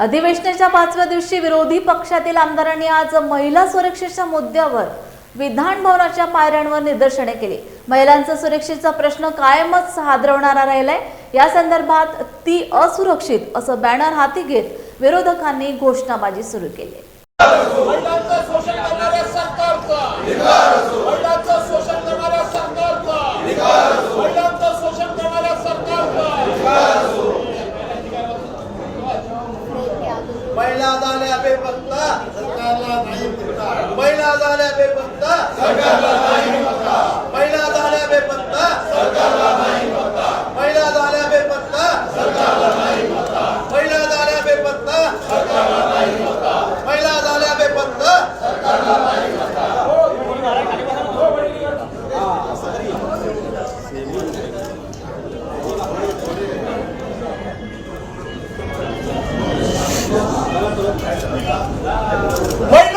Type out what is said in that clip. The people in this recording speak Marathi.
अधिवेशनाच्या पाचव्या दिवशी विरोधी पक्षातील आमदारांनी आज महिला सुरक्षेच्या मुद्द्यावर विधान भवनाच्या पायऱ्यांवर निदर्शने केली. महिलांचा सुरक्षेचा प्रश्न कायमच हादरवणारा राहिलाय. या संदर्भात ती असुरक्षित असं बॅनर हाती घेत विरोधकांनी घोषणाबाजी सुरू केली. बेपत्ता सरकारला नाही पत्ता महिला झाल्या बेपत्ता महिला